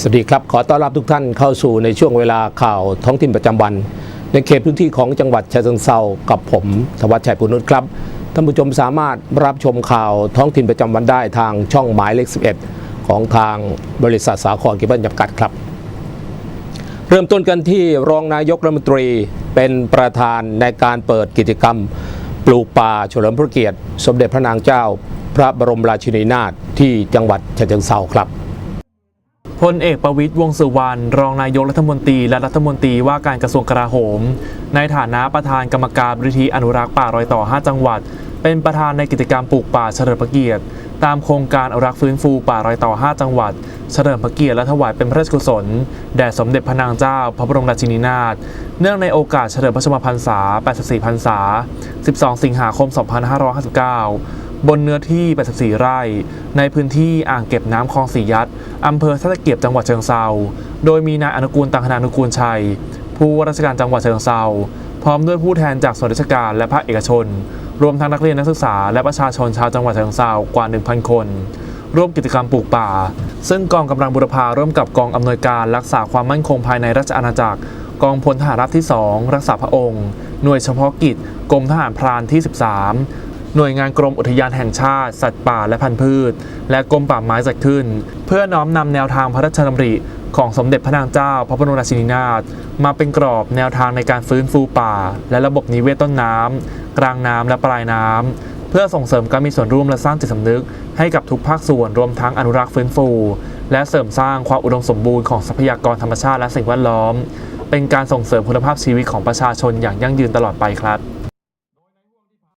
สวัสดีครับ ขอต้อนรับทุกท่านเข้าสู่ในช่วงเวลาข่าวท้องถิ่นประจำวัน ในเขตพื้นที่ของจังหวัดชายเชิงเซากับผมธวัชชัยปุนุชครับท่านผู้ชมสามารถรับชมข่าวท้องถิ่นประจำวันได้ทางช่องหมายเลข 11 ของทางบริษัทสาครกิบเบิลจำกัดครับ เริ่มต้นกันที่รองนายกรัฐมนตรีเป็นประธานในการเปิดกิจกรรม ปลูกป่าเฉลิมพระเกียรติ สมเด็จพระนางเจ้า พระบรมราชินีนาถที่จังหวัดฉะเชิงเซาครับ พลเอกประวิตยวงสุวรรณรองนายกรัฐมนตรีและรัฐมนตรีว่าการกระทรวงกลาโหม ในฐานะประธานกรรมการบริธีอนุรักษ์ป่ารอยต่อ 5 จังหวัด เป็นประธานในกิจกรรมปลูกป่าเฉลิมพระเกียรติ ตามโครงการอนุรักษ์ฟื้นฟูป่ารอยต่อ 5 จังหวัด เฉลิมพระเกียรติและถวายเป็นพระราชกุศลแด่สมเด็จพระนางเจ้า พระบรมราชินีนาถเนื่องในโอกาสเฉลิมพระชนมพรรษา 84 พรรษา 12 สิงหาคม 2559 บนเนื้อที่ 84 ไร่ ในพื้นที่อ่างเก็บน้ำคลองสียัดอำเภอท่าตะเกียบจังหวัดเชิงเซาโดยมีนายอนุกูลตังคณานุกูลชัย ผู้ว่าราชการจังหวัดเชิงเซาพร้อมด้วยผู้แทนจากส่วนราชการและภาคเอกชน รวมทั้งนักเรียนนักศึกษาและประชาชนชาวจังหวัดเชิงเซากว่า 1,000 คน ร่วมกิจกรรมปลูกป่า ซึ่งกองกำลังบุรพาร่วมกับกองอำนวยการรักษาความมั่นคงภายในราชอาณาจักร กองพลทหารราบที่ 2 รักษาพระองค์ หน่วยเฉพาะกิจ กรมทหารพรานที่ 13 หน่วยงานกรมอุทยานแห่งชาติ สัตว์ป่าและพันธุ์พืช และกรมป่าไม้จัดขึ้น เพื่อน้อมนำแนวทางพระราชดำริของสมเด็จพระนางเจ้า พระบรมราชินีนาถมาเป็นกรอบแนวทางในการฟื้นฟูป่า และระบบนิเวศต้นน้ำกลางน้ำและปลายน้ำเพื่อส่งเสริมการมีส่วนร่วมและสร้างจิตสำนึก ให้กับทุกภาคส่วนรวมทั้งอนุรักษ์ฟื้นฟู และเสริมสร้างความอุดมสมบูรณ์ของทรัพยากรธรรมชาติและสิ่งแวดล้อม เป็นการส่งเสริมคุณภาพชีวิตของประชาชนอย่างยั่งยืนตลอดไปครับ